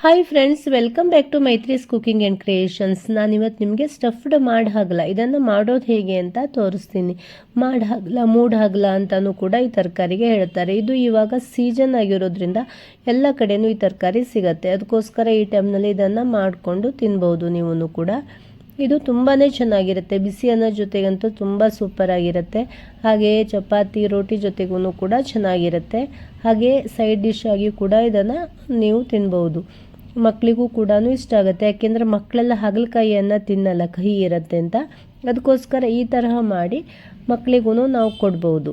Hi friends welcome back to Maitri's cooking and creations ನಾನಿವತ್ತು ನಿಮಗೆ stuffed ಮಾಡಿ ಹಗಲ ಇದನ್ನು ಮಾಡೋದು ಹೇಗೆ ಅಂತ ತೋರಿಸ್ತೀನಿ. ಮಾಡಿ ಹಗಲ ಮೂಡ್ ಹಗಲ ಅಂತಲೂ ಕೂಡ ಈ ತರಕಾರಿಗೆ ಹೇಳ್ತಾರೆ. ಇದು ಇವಾಗ ಸೀಸನ್ ಆಗಿರೋದ್ರಿಂದ ಎಲ್ಲ ಕಡೆಯೂ ಈ ತರಕಾರಿ ಸಿಗತ್ತೆ. ಅದಕ್ಕೋಸ್ಕರ ಈ ಟೈಮ್ನಲ್ಲಿ ಇದನ್ನು ಮಾಡಿಕೊಂಡು ತಿನ್ಬೋದು ನೀವು ಕೂಡ. ಇದು ತುಂಬಾ ಚೆನ್ನಾಗಿರುತ್ತೆ. ಬಿಸಿ ಅನ್ನ ಜೊತೆಗಂತೂ ತುಂಬ ಸೂಪರಾಗಿರುತ್ತೆ ಹಾಗೆಯೇ ಚಪಾತಿ, ರೋಟಿ ಜೊತೆಗೂ ಕೂಡ ಚೆನ್ನಾಗಿರುತ್ತೆ. ಹಾಗೆ ಸೈಡ್ ಡಿಶ್ ಆಗಿ ಕೂಡ ಇದನ್ನು ನೀವು ತಿನ್ಬೋದು ಮಕ್ಕಳಿಗೂ ಕೂಡ ಇಷ್ಟ ಆಗುತ್ತೆ. ಯಾಕೆಂದರೆ ಮಕ್ಕಳೆಲ್ಲ ಹಾಗಲಕಾಯಿಯನ್ನು ತಿನ್ನಲ್ಲ, ಕಹಿ ಇರುತ್ತೆ ಅಂತ. ಅದಕ್ಕೋಸ್ಕರ ಈ ತರಹ ಮಾಡಿ ಮಕ್ಕಳಿಗೂ ನಾವು ಕೊಡ್ಬೋದು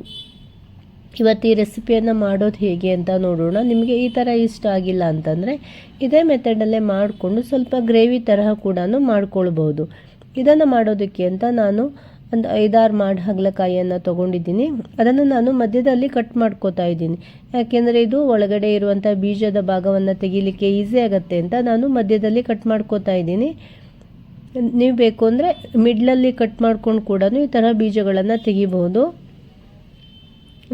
ಇವತ್ತು ಈ ರೆಸಿಪಿಯನ್ನು ಮಾಡೋದು ಹೇಗೆ ಅಂತ ನೋಡೋಣ. ನಿಮಗೆ ಈ ಥರ ಇಷ್ಟ ಆಗಿಲ್ಲ ಅಂತಂದರೆ ಇದೇ ಮೆಥಡಲ್ಲೇ ಮಾಡಿಕೊಂಡು ಸ್ವಲ್ಪ ಗ್ರೇವಿ ತರಹ ಕೂಡ ಮಾಡ್ಕೊಳ್ಬೋದು. ಇದನ್ನು ಮಾಡೋದಕ್ಕೆ ಅಂತ ನಾನು ಒಂದು ಐದಾರು ಮಾಡಿ ಹಾಗಲಕಾಯಿಯನ್ನು ತೊಗೊಂಡಿದ್ದೀನಿ. ಅದನ್ನು ನಾನು ಮಧ್ಯದಲ್ಲಿ ಕಟ್ ಮಾಡ್ಕೋತಾ ಇದ್ದೀನಿ. ಯಾಕೆಂದರೆ ಇದು ಒಳಗಡೆ ಇರುವಂಥ ಬೀಜದ ಭಾಗವನ್ನು ತೆಗಿಲಿಕ್ಕೆ ಈಸಿ ಆಗುತ್ತೆ ಅಂತ ನಾನು ಮಧ್ಯದಲ್ಲಿ ಕಟ್ ಮಾಡ್ಕೋತಾ ಇದ್ದೀನಿ. ನೀವು ಬೇಕು ಅಂದರೆ ಮಿಡ್ಲಲ್ಲಿ ಕಟ್ ಮಾಡ್ಕೊಂಡು ಕೂಡ ಈ ಥರ ಬೀಜಗಳನ್ನು ತೆಗಿಬಹುದು.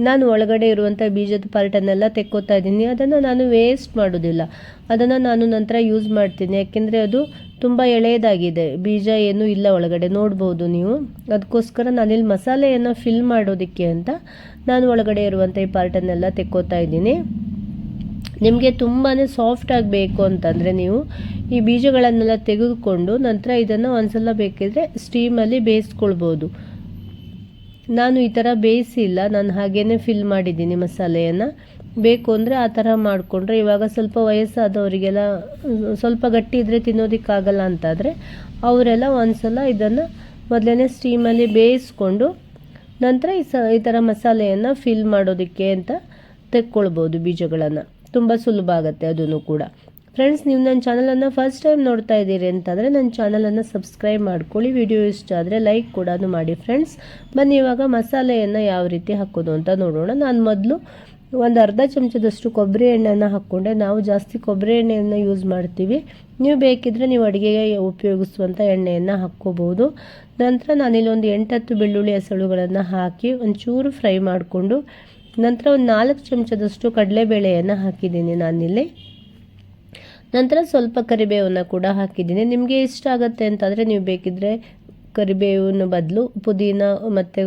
ನಾನು ಒಳಗಡೆ ಇರುವಂಥ ಬೀಜದ ಪಾರ್ಟನ್ನೆಲ್ಲ ತೆಕ್ಕೋತಾ ಇದ್ದೀನಿ. ಅದನ್ನು ನಾನು ವೇಸ್ಟ್ ಮಾಡೋದಿಲ್ಲ. ಅದನ್ನು ನಾನು ನಂತರ ಯೂಸ್ ಮಾಡ್ತೀನಿ. ಯಾಕೆಂದರೆ ಅದು ತುಂಬ ಎಳೆಯದಾಗಿದೆ. ಬೀಜ ಏನೂ ಇಲ್ಲ ಒಳಗಡೆ. ನೋಡ್ಬೋದು ನೀವು. ಅದಕ್ಕೋಸ್ಕರ ನಾನಿಲ್ಲಿ ಮಸಾಲೆಯನ್ನು ಫಿಲ್ ಮಾಡೋದಕ್ಕೆ ಅಂತ ನಾನು ಒಳಗಡೆ ಇರುವಂಥ ಈ ಪಾರ್ಟನ್ನೆಲ್ಲ ತೆಕ್ಕೋತಾ ಇದ್ದೀನಿ. ನಿಮಗೆ ತುಂಬಾ ಸಾಫ್ಟ್ ಆಗಬೇಕು ಅಂತಂದರೆ ನೀವು ಈ ಬೀಜಗಳನ್ನೆಲ್ಲ ತೆಗೆದುಕೊಂಡು ನಂತರ ಇದನ್ನು ಒಂದ್ಸಲ ಬೇಕಿದ್ರೆ ಸ್ಟೀಮಲ್ಲಿ ಬೇಯಿಸ್ಕೊಳ್ಬೋದು. ನಾನು ಈ ಥರ ಬೇಯಿಸಿಲ್ಲ ನಾನು ಹಾಗೇ ಫಿಲ್ ಮಾಡಿದ್ದೀನಿ ಮಸಾಲೆಯನ್ನು. ಬೇಕು ಅಂದರೆ ಆ ಥರ ಮಾಡಿಕೊಂಡ್ರೆ ಇವಾಗ ಸ್ವಲ್ಪ ವಯಸ್ಸಾದವರಿಗೆಲ್ಲ, ಸ್ವಲ್ಪ ಗಟ್ಟಿ ಇದ್ದರೆ ತಿನ್ನೋದಕ್ಕಾಗಲ್ಲ ಅಂತಾದರೆ ಅವರೆಲ್ಲ ಒಂದು ಸಲ ಇದನ್ನು ಮೊದಲನೇ ಸ್ಟೀಮಲ್ಲಿ ಬೇಯಿಸ್ಕೊಂಡು ನಂತರ ಈ ಸ, ಈ ಥರ ಮಸಾಲೆಯನ್ನು ಫಿಲ್ ಮಾಡೋದಕ್ಕೆ ಅಂತ ತೆಕ್ಕೊಳ್ಬೋದು ಬೀಜಗಳನ್ನು. ತುಂಬ ಸುಲಭ ಆಗುತ್ತೆ ಅದನ್ನು ಕೂಡ. ಫ್ರೆಂಡ್ಸ್ ನೀವು ನನ್ನ ಚಾನಲನ್ನು ಫಸ್ಟ್ ಟೈಮ್ ನೋಡ್ತಾ ಇದ್ದೀರಿ ಅಂತಂದರೆ ನನ್ನ ಚಾನಲನ್ನು ಸಬ್ಸ್ಕ್ರೈಬ್ ಮಾಡ್ಕೊಳ್ಳಿ. ವಿಡಿಯೋ ಇಷ್ಟ ಆದರೆ ಲೈಕ್ ಕೂಡ ಮಾಡಿ ಫ್ರೆಂಡ್ಸ್ ಬನ್ನಿ, ಇವಾಗ ಮಸಾಲೆಯನ್ನು ಯಾವ ರೀತಿ ಹಾಕೋದು ಅಂತ ನೋಡೋಣ. ನಾನು ಮೊದಲು ಒಂದು ಅರ್ಧ ಚಮಚದಷ್ಟು ಕೊಬ್ಬರಿ ಎಣ್ಣೆಯನ್ನು ಹಾಕ್ಕೊಂಡೆ. ನಾವು ಜಾಸ್ತಿ ಕೊಬ್ಬರಿ ಎಣ್ಣೆಯನ್ನು ಯೂಸ್ ಮಾಡ್ತೀವಿ. ನೀವು ಬೇಕಿದ್ದರೆ ನೀವು ಅಡುಗೆಗೆ ಉಪಯೋಗಿಸುವಂಥ ಎಣ್ಣೆಯನ್ನು ಹಾಕ್ಕೋಬೋದು ನಂತರ ನಾನಿಲ್ಲಿ ಒಂದು ಎಂಟತ್ತು ಬೆಳ್ಳುಳ್ಳಿ ಹೆಸಳುಗಳನ್ನು ಹಾಕಿ ಒಂಚೂರು ಫ್ರೈ ಮಾಡಿಕೊಂಡು ನಂತರ ಒಂದು ನಾಲ್ಕು ಚಮಚದಷ್ಟು ಕಡಲೆಬೇಳೆಯನ್ನು ಹಾಕಿದ್ದೀನಿ ನಾನಿಲ್ಲಿ. ನಂತರ ಸ್ವಲ್ಪ ಕರಿಬೇವನ್ನು ಕೂಡ ಹಾಕಿದ್ದೀನಿ. ನಿಮಗೆ ಇಷ್ಟ ಆಗುತ್ತೆ ಅಂತಂದರೆ ನೀವು ಬೇಕಿದ್ದರೆ ಕರಿಬೇವಿನ ಬದಲು ಪುದೀನ ಮತ್ತು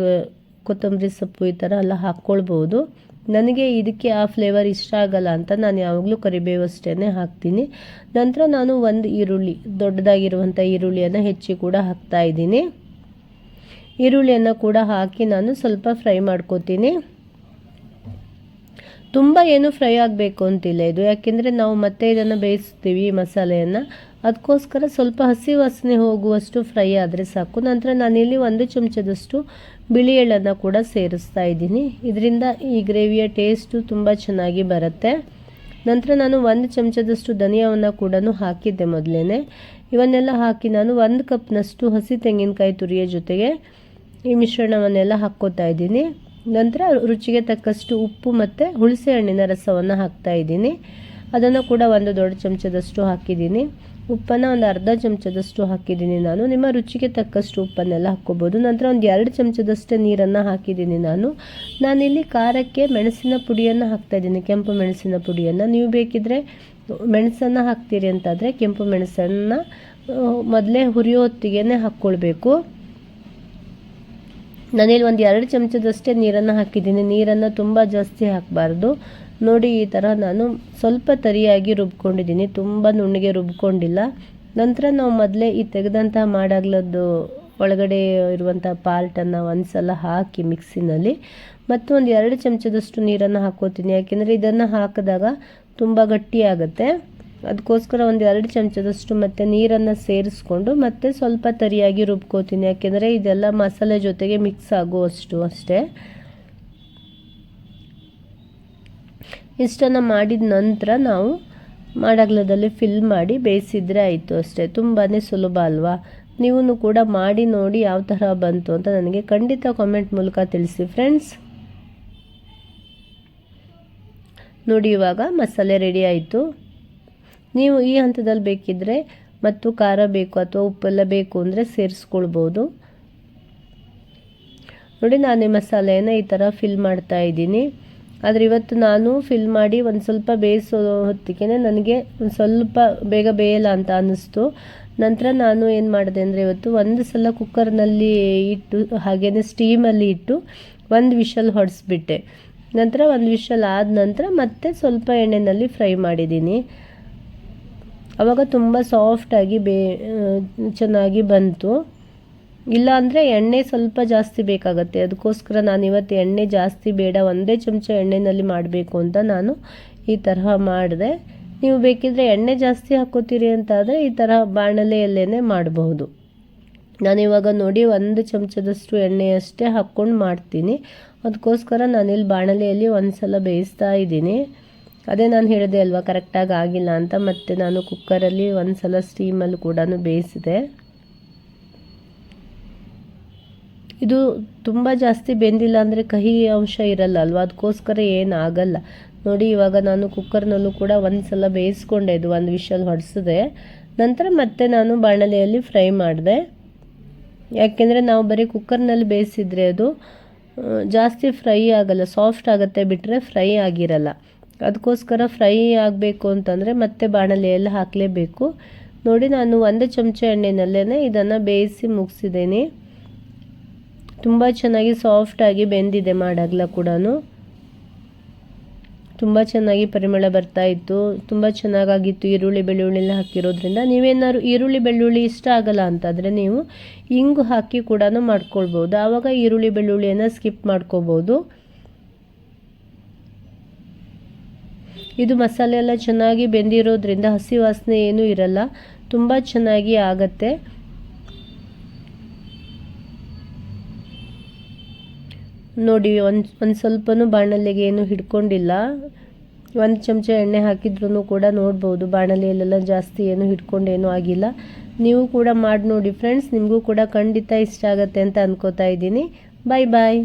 ಕೊತ್ತಂಬರಿ ಸೊಪ್ಪು ಈ ಥರ ಎಲ್ಲ ಹಾಕ್ಕೊಳ್ಬೋದು ನನಗೆ ಇದಕ್ಕೆ ಆ ಫ್ಲೇವರ್ ಇಷ್ಟ ಆಗಲ್ಲ ಅಂತ ನಾನು ಯಾವಾಗಲೂ ಕರಿಬೇವು ಅಷ್ಟೇ ಹಾಕ್ತೀನಿ. ನಂತರ ನಾನು ಒಂದು ಈರುಳ್ಳಿ ದೊಡ್ಡದಾಗಿರುವಂಥ ಈರುಳ್ಳಿಯನ್ನು ಹೆಚ್ಚಿ ಕೂಡ ಹಾಕ್ತಾ ಇದ್ದೀನಿ. ಈರುಳ್ಳಿಯನ್ನು ಕೂಡ ಹಾಕಿ ನಾನು ಸ್ವಲ್ಪ ಫ್ರೈ ಮಾಡ್ಕೋತೀನಿ. ತುಂಬ ಏನು ಫ್ರೈ ಆಗಬೇಕು ಅಂತಿಲ್ಲ ಇದು. ಯಾಕೆಂದರೆ ನಾವು ಮತ್ತೆ ಇದನ್ನು ಬೇಯಿಸ್ತೀವಿ ಮಸಾಲೆಯನ್ನು. ಅದಕ್ಕೋಸ್ಕರ ಸ್ವಲ್ಪ ಹಸಿ ವಾಸನೆ ಹೋಗುವಷ್ಟು ಫ್ರೈ ಆದರೆ ಸಾಕು. ನಂತರ ನಾನಿಲ್ಲಿ ಒಂದು ಚಮಚದಷ್ಟು ಬಿಳಿ ಎಳ್ಳನ್ನು ಕೂಡ ಸೇರಿಸ್ತಾ ಇದ್ದೀನಿ. ಇದರಿಂದ ಈ ಗ್ರೇವಿಯ ಟೇಸ್ಟು ತುಂಬ ಚೆನ್ನಾಗಿ ಬರುತ್ತೆ. ನಂತರ ನಾನು ಒಂದು ಚಮಚದಷ್ಟು ಧನಿಯಾವನ್ನು ಕೂಡ ಹಾಕಿದ್ದೆ ಮೊದಲೇ ಇವನ್ನೆಲ್ಲ ಹಾಕಿ ನಾನು ಒಂದು ಕಪ್ನಷ್ಟು ಹಸಿ ತೆಂಗಿನಕಾಯಿ ತುರಿಯ ಜೊತೆಗೆ ಈ ಮಿಶ್ರಣವನ್ನೆಲ್ಲ ಹಾಕ್ಕೋತಾ ಇದ್ದೀನಿ. ನಂತರ ರುಚಿಗೆ ತಕ್ಕಷ್ಟು ಉಪ್ಪು ಮತ್ತು ಹುಳಸೆ ಹಣ್ಣಿನ ರಸವನ್ನು ಹಾಕ್ತಾ ಇದ್ದೀನಿ. ಅದನ್ನು ಕೂಡ ಒಂದು ದೊಡ್ಡ ಚಮಚದಷ್ಟು ಹಾಕಿದ್ದೀನಿ. ಉಪ್ಪನ್ನು ಒಂದು ಅರ್ಧ ಚಮಚದಷ್ಟು ಹಾಕಿದ್ದೀನಿ ನಾನು. ನಿಮ್ಮ ರುಚಿಗೆ ತಕ್ಕಷ್ಟು ಉಪ್ಪನ್ನೆಲ್ಲ ಹಾಕ್ಕೋಬೋದು. ನಂತರ ಒಂದು ಎರಡು ಚಮಚದಷ್ಟೇ ನೀರನ್ನು ಹಾಕಿದ್ದೀನಿ ನಾನು. ನಾನಿಲ್ಲಿ ಖಾರಕ್ಕೆ ಮೆಣಸಿನ ಪುಡಿಯನ್ನು ಹಾಕ್ತಾಯಿದ್ದೀನಿ ಕೆಂಪು ಮೆಣಸಿನ ಪುಡಿಯನ್ನು. ನೀವು ಬೇಕಿದ್ದರೆ ಮೆಣಸನ್ನು ಹಾಕ್ತೀರಿ ಅಂತಾದರೆ ಕೆಂಪು ಮೆಣಸನ್ನು ಮೊದಲೇ ಹುರಿಯೋ ಹೊತ್ತಿಗೆ ಹಾಕ್ಕೊಳ್ಬೇಕು. ನಾನಿಲ್ಲಿ ಒಂದು ಎರಡು ಚಮಚದಷ್ಟೇ ನೀರನ್ನು ಹಾಕಿದ್ದೀನಿ. ನೀರನ್ನು ತುಂಬ ಜಾಸ್ತಿ ಹಾಕಬಾರ್ದು. ನೋಡಿ, ಈ ಥರ ನಾನು ಸ್ವಲ್ಪ ತರಿಯಾಗಿ ರುಬ್ಕೊಂಡಿದ್ದೀನಿ. ತುಂಬ ನುಣ್ಣಗೆ ರುಬ್ಕೊಂಡಿಲ್ಲ. ನಂತರ ನಾವು ಮೊದಲೇ ಈ ತೆಗೆದಂತಹ ಮಾಡಾಗ್ಲದ್ದು ಒಳಗಡೆ ಇರುವಂಥ ಪಾಲ್ಟನ್ನು ಒಂದು ಸಲ ಹಾಕಿ ಮಿಕ್ಸಿನಲ್ಲಿ. ಮತ್ತು ಒಂದು ಎರಡು ಚಮಚದಷ್ಟು ನೀರನ್ನು ಹಾಕೋತೀನಿ. ಯಾಕೆಂದರೆ ಇದನ್ನು ಹಾಕಿದಾಗ ತುಂಬ ಗಟ್ಟಿಯಾಗುತ್ತೆ ಅದಕ್ಕೋಸ್ಕರ ಒಂದು ಎರಡು ಚಮಚದಷ್ಟು ಮತ್ತು ನೀರನ್ನು ಸೇರಿಸ್ಕೊಂಡು ಮತ್ತೆ ಸ್ವಲ್ಪ ತರಿಯಾಗಿ ರುಬ್ಕೋತೀನಿ. ಯಾಕೆಂದರೆ ಇದೆಲ್ಲ ಮಸಾಲೆ ಜೊತೆಗೆ ಮಿಕ್ಸ್ ಆಗುವಷ್ಟು ಅಷ್ಟೇ. ಇಷ್ಟನ್ನು ಮಾಡಿದ ನಂತರ ನಾವು ಮಾಡಗ್ಲದಲ್ಲಿ ಫಿಲ್ ಮಾಡಿ ಬೇಯಿಸಿದರೆ ಆಯಿತು ಅಷ್ಟೇ. ತುಂಬಾ ಸುಲಭ ಅಲ್ವಾ? ನೀವೂ ಕೂಡ ಮಾಡಿ ನೋಡಿ ಯಾವ ಥರ ಬಂತು ಅಂತ ನನಗೆ ಖಂಡಿತ ಕಾಮೆಂಟ್ ಮೂಲಕ ತಿಳಿಸಿ ಫ್ರೆಂಡ್ಸ್ ನೋಡಿ ಇವಾಗ ಮಸಾಲೆ ರೆಡಿ ಆಯಿತು. ನೀವು ಈ ಹಂತದಲ್ಲಿ ಬೇಕಿದ್ದರೆ ಮತ್ತು ಖಾರ ಬೇಕು ಅಥವಾ ಉಪ್ಪೆಲ್ಲ ಬೇಕು ಅಂದರೆ ಸೇರಿಸ್ಕೊಳ್ಬೋದು. ನೋಡಿ, ನಾನು ಈ ಮಸಾಲೆಯನ್ನು ಈ ಥರ ಫಿಲ್ ಮಾಡ್ತಾ ಇದ್ದೀನಿ. ಆದರೆ ಇವತ್ತು ನಾನು ಫಿಲ್ ಮಾಡಿ ಒಂದು ಸ್ವಲ್ಪ ಬೇಯಿಸೋ ಹೊತ್ತಿಗೆ ನನಗೆ ಒಂದು ಸ್ವಲ್ಪ ಬೇಗ ಬೇಯಲ್ಲ ಅಂತ ಅನ್ನಿಸ್ತು. ನಂತರ ನಾನು ಏನು ಮಾಡಿದೆ ಅಂದರೆ ಇವತ್ತು ಒಂದು ಸಲ ಕುಕ್ಕರ್ನಲ್ಲಿ ಇಟ್ಟು ಹಾಗೆಯೇ ಸ್ಟೀಮಲ್ಲಿ ಇಟ್ಟು ಒಂದು ವಿಷಲ್ ಹೊಡೆಸ್ಬಿಟ್ಟೆ. ನಂತರ ಒಂದು ವಿಷಲ್ ಆದ ನಂತರ ಮತ್ತೆ ಸ್ವಲ್ಪ ಎಣ್ಣೆಯಲ್ಲಿ ಫ್ರೈ ಮಾಡಿದ್ದೀನಿ. ಆವಾಗ ತುಂಬ ಸಾಫ್ಟಾಗಿ ಬೇ ಚೆನ್ನಾಗಿ ಬಂತು. ಇಲ್ಲ ಅಂದರೆ ಎಣ್ಣೆ ಸ್ವಲ್ಪ ಜಾಸ್ತಿ ಬೇಕಾಗತ್ತೆ. ಅದಕ್ಕೋಸ್ಕರ ನಾನು ಇವತ್ತು ಎಣ್ಣೆ ಜಾಸ್ತಿ ಬೇಡ, ಒಂದೇ ಚಮಚ ಎಣ್ಣೆಯಲ್ಲಿ ಮಾಡಬೇಕು ಅಂತ ನಾನು ಈ ತರಹ ಮಾಡಿದೆ. ನೀವು ಬೇಕಿದ್ರೆ ಎಣ್ಣೆ ಜಾಸ್ತಿ ಹಾಕೋತೀರಿ ಅಂತಾದರೆ ಈ ಥರ ಬಾಣಲೆಯಲ್ಲೇ ಮಾಡಬಹುದು. ನಾನಿವಾಗ ನೋಡಿ ಒಂದು ಚಮಚದಷ್ಟು ಎಣ್ಣೆಯಷ್ಟೇ ಹಾಕ್ಕೊಂಡು ಮಾಡ್ತೀನಿ. ಅದಕ್ಕೋಸ್ಕರ ನಾನಿಲ್ಲಿ ಬಾಣಲೆಯಲ್ಲಿ ಒಂದು ಸಲ ಬೇಯಿಸ್ತಾ ಇದ್ದೀನಿ. ಅದೇ ನಾನು ಹೇಳಿದೆ ಅಲ್ವಾ ಕರೆಕ್ಟಾಗಿ ಆಗಿಲ್ಲ ಅಂತ, ಮತ್ತೆ ನಾನು ಕುಕ್ಕರಲ್ಲಿ ಒಂದು ಸಲ ಸ್ಟೀಮಲ್ಲಿ ಕೂಡ ಬೇಯಿಸಿದೆ. ಇದು ತುಂಬ ಜಾಸ್ತಿ ಬೆಂದಿಲ್ಲ ಅಂದರೆ ಕಹಿ ಅಂಶ ಇರಲ್ಲ ಅಲ್ವಾ ಅದಕ್ಕೋಸ್ಕರ ಏನಾಗಲ್ಲ ನೋಡಿ, ಇವಾಗ ನಾನು ಕುಕ್ಕರ್ನಲ್ಲೂ ಕೂಡ ಒಂದು ಸಲ ಬೇಯಿಸ್ಕೊಂಡೆ, ಇದು ಒಂದು ವಿಷಲ್ ಹೊಡೆಸಿದೆ. ನಂತರ ಮತ್ತೆ ನಾನು ಬಾಣಲೆಯಲ್ಲಿ ಫ್ರೈ ಮಾಡಿದೆ. ಯಾಕೆಂದರೆ ನಾವು ಬರೀ ಕುಕ್ಕರ್ನಲ್ಲಿ ಬೇಯಿಸಿದರೆ ಅದು ಜಾಸ್ತಿ ಫ್ರೈ ಆಗಲ್ಲ ಸಾಫ್ಟ್ ಆಗುತ್ತೆ ಬಿಟ್ಟರೆ ಫ್ರೈ ಆಗಿರಲ್ಲ. ಅದಕ್ಕೋಸ್ಕರ ಫ್ರೈ ಆಗಬೇಕು ಅಂತಂದರೆ ಮತ್ತೆ ಬಾಣಲೆಯಲ್ಲಿ ಹಾಕಲೇಬೇಕು. ನೋಡಿ, ನಾನು ಒಂದು ಚಮಚ ಎಣ್ಣೆನಲ್ಲೇ ಇದನ್ನು ಬೇಯಿಸಿ ಮುಗಿಸಿದ್ದೀನಿ. ತುಂಬ ಚೆನ್ನಾಗಿ ಸಾಫ್ಟಾಗಿ ಬೆಂದಿದೆ ಮಾಡಾಗಲ ಕೂಡ ತುಂಬ ಚೆನ್ನಾಗಿ ಪರಿಮಳ ಬರ್ತಾ ಇತ್ತು. ತುಂಬ ಚೆನ್ನಾಗಾಗಿತ್ತು ಈರುಳ್ಳಿ ಬೆಳ್ಳುಳ್ಳಿ ಹಾಕಿರೋದ್ರಿಂದ. ನೀವೇನಾದ್ರು ಈರುಳ್ಳಿ ಬೆಳ್ಳುಳ್ಳಿ ಇಷ್ಟ ಆಗಲ್ಲ ಅಂತಂದರೆ ನೀವು ಇಂಗು ಹಾಕಿ ಕೂಡ ಮಾಡ್ಕೊಳ್ಬೋದು. ಆವಾಗ ಈರುಳ್ಳಿ ಬೆಳ್ಳುಳ್ಳಿಯನ್ನು ಸ್ಕಿಪ್ ಮಾಡ್ಕೋಬೋದು. ಇದು ಮಸಾಲೆ ಎಲ್ಲ ಚೆನ್ನಾಗಿ ಬೆಂದಿರೋದ್ರಿಂದ ಹಸಿ ವಾಸನೆ ಏನೂ ಇರಲ್ಲ. ತುಂಬ ಚೆನ್ನಾಗಿ ಆಗತ್ತೆ. ನೋಡಿ, ಒಂದು ಒಂದು ಸ್ವಲ್ಪನೂ ಬಾಣಲೆಗೆ ಏನು ಹಿಡ್ಕೊಂಡಿಲ್ಲ. ಒಂದು ಚಮಚ ಎಣ್ಣೆ ಹಾಕಿದ್ರೂ ಕೂಡ ನೋಡ್ಬೋದು, ಬಾಣಲೆಯಲ್ಲೆಲ್ಲ ಜಾಸ್ತಿ ಏನು ಹಿಡ್ಕೊಂಡೇನೂ ಆಗಿಲ್ಲ. ನೀವು ಕೂಡ ಮಾಡಿ ನೋಡಿ ಫ್ರೆಂಡ್ಸ್ ನಿಮಗೂ ಕೂಡ ಖಂಡಿತ ಇಷ್ಟ ಆಗುತ್ತೆ ಅಂತ ಅಂದ್ಕೋತಾ ಇದ್ದೀನಿ. ಬಾಯ್ ಬಾಯ್